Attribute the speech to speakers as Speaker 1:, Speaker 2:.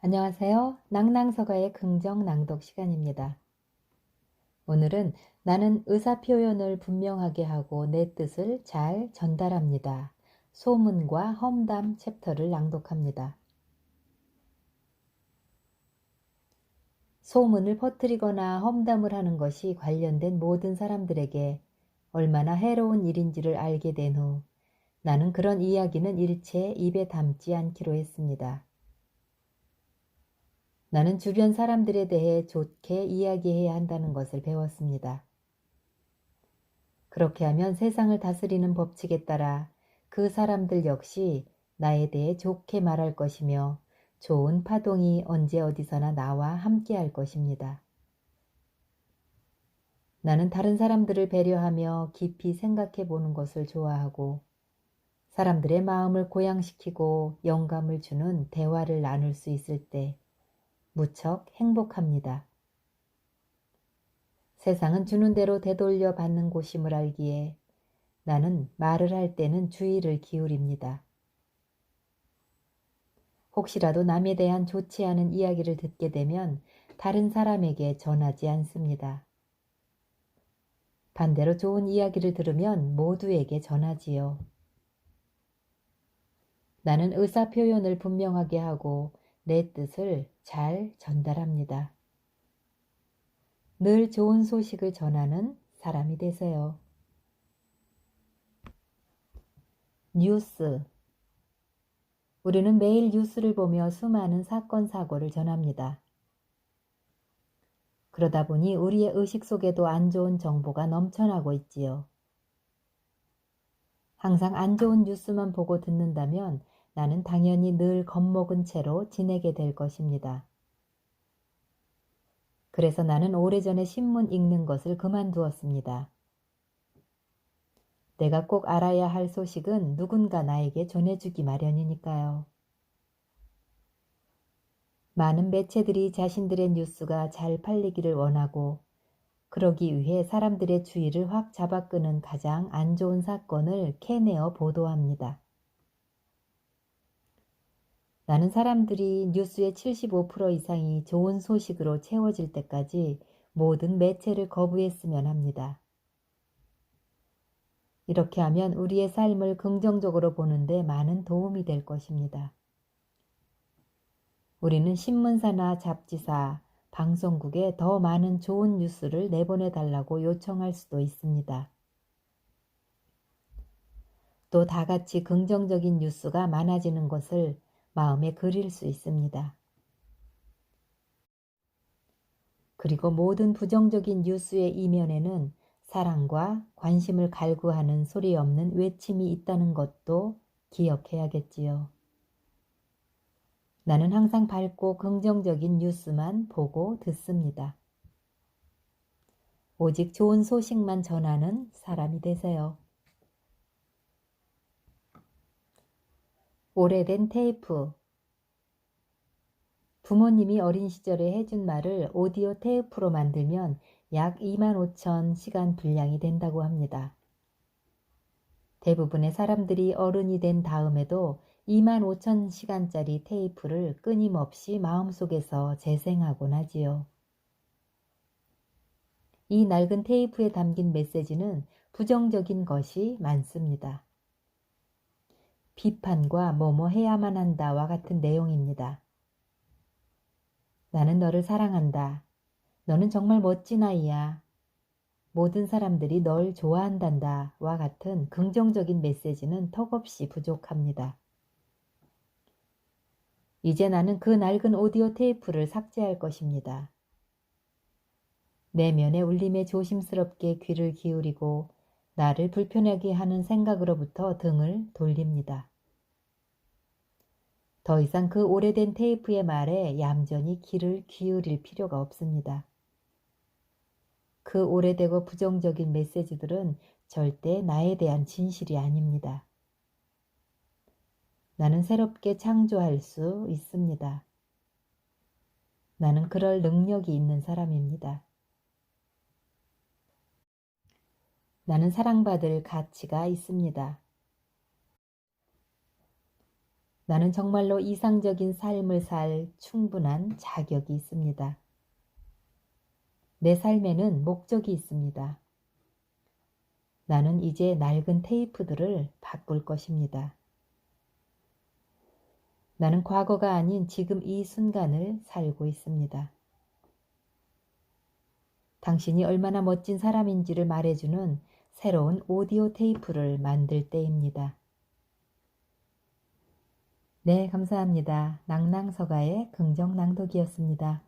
Speaker 1: 안녕하세요. 낭낭서가의 긍정 낭독 시간입니다. 오늘은 나는 의사 표현을 분명하게 하고 내 뜻을 잘 전달합니다. 소문과 험담 챕터를 낭독합니다. 소문을 퍼뜨리거나 험담을 하는 것이 관련된 모든 사람들에게 얼마나 해로운 일인지를 알게 된 후 나는 그런 이야기는 일체 입에 담지 않기로 했습니다. 나는 주변 사람들에 대해 좋게 이야기해야 한다는 것을 배웠습니다. 그렇게 하면 세상을 다스리는 법칙에 따라 그 사람들 역시 나에 대해 좋게 말할 것이며 좋은 파동이 언제 어디서나 나와 함께 할 것입니다. 나는 다른 사람들을 배려하며 깊이 생각해 보는 것을 좋아하고 사람들의 마음을 고양시키고 영감을 주는 대화를 나눌 수 있을 때 무척 행복합니다. 세상은 주는 대로 되돌려 받는 곳임을 알기에 나는 말을 할 때는 주의를 기울입니다. 혹시라도 남에 대한 좋지 않은 이야기를 듣게 되면 다른 사람에게 전하지 않습니다. 반대로 좋은 이야기를 들으면 모두에게 전하지요. 나는 의사 표현을 분명하게 하고 내 뜻을 잘 전달합니다. 늘 좋은 소식을 전하는 사람이 되세요. 뉴스 우리는 매일 뉴스를 보며 수많은 사건, 사고를 전합니다. 그러다 보니 우리의 의식 속에도 안 좋은 정보가 넘쳐나고 있지요. 항상 안 좋은 뉴스만 보고 듣는다면 나는 당연히 늘 겁먹은 채로 지내게 될 것입니다. 그래서 나는 오래전에 신문 읽는 것을 그만두었습니다. 내가 꼭 알아야 할 소식은 누군가 나에게 전해주기 마련이니까요. 많은 매체들이 자신들의 뉴스가 잘 팔리기를 원하고 그러기 위해 사람들의 주의를 확 잡아끄는 가장 안 좋은 사건을 캐내어 보도합니다. 나는 사람들이 뉴스의 75% 이상이 좋은 소식으로 채워질 때까지 모든 매체를 거부했으면 합니다. 이렇게 하면 우리의 삶을 긍정적으로 보는데 많은 도움이 될 것입니다. 우리는 신문사나 잡지사, 방송국에 더 많은 좋은 뉴스를 내보내 달라고 요청할 수도 있습니다. 또 다 같이 긍정적인 뉴스가 많아지는 것을 마음에 그릴 수 있습니다. 그리고 모든 부정적인 뉴스의 이면에는 사랑과 관심을 갈구하는 소리 없는 외침이 있다는 것도 기억해야겠지요. 나는 항상 밝고 긍정적인 뉴스만 보고 듣습니다. 오직 좋은 소식만 전하는 사람이 되세요. 오래된 테이프. 부모님이 어린 시절에 해준 말을 오디오 테이프로 만들면 약 2만 5천 시간 분량이 된다고 합니다. 대부분의 사람들이 어른이 된 다음에도 2만 5천 시간짜리 테이프를 끊임없이 마음속에서 재생하곤 하지요. 이 낡은 테이프에 담긴 메시지는 부정적인 것이 많습니다. 비판과 뭐뭐 해야만 한다와 같은 내용입니다. 나는 너를 사랑한다. 너는 정말 멋진 아이야. 모든 사람들이 널 좋아한단다. 와 같은 긍정적인 메시지는 턱없이 부족합니다. 이제 나는 그 낡은 오디오 테이프를 삭제할 것입니다. 내면의 울림에 조심스럽게 귀를 기울이고 나를 불편하게 하는 생각으로부터 등을 돌립니다. 더 이상 그 오래된 테이프의 말에 얌전히 귀를 기울일 필요가 없습니다. 그 오래되고 부정적인 메시지들은 절대 나에 대한 진실이 아닙니다. 나는 새롭게 창조할 수 있습니다. 나는 그럴 능력이 있는 사람입니다. 나는 사랑받을 가치가 있습니다. 나는 정말로 이상적인 삶을 살 충분한 자격이 있습니다. 내 삶에는 목적이 있습니다. 나는 이제 낡은 테이프들을 바꿀 것입니다. 나는 과거가 아닌 지금 이 순간을 살고 있습니다. 당신이 얼마나 멋진 사람인지를 말해주는 새로운 오디오 테이프를 만들 때입니다. 네, 감사합니다. 낭낭서가의 긍정 낭독이었습니다.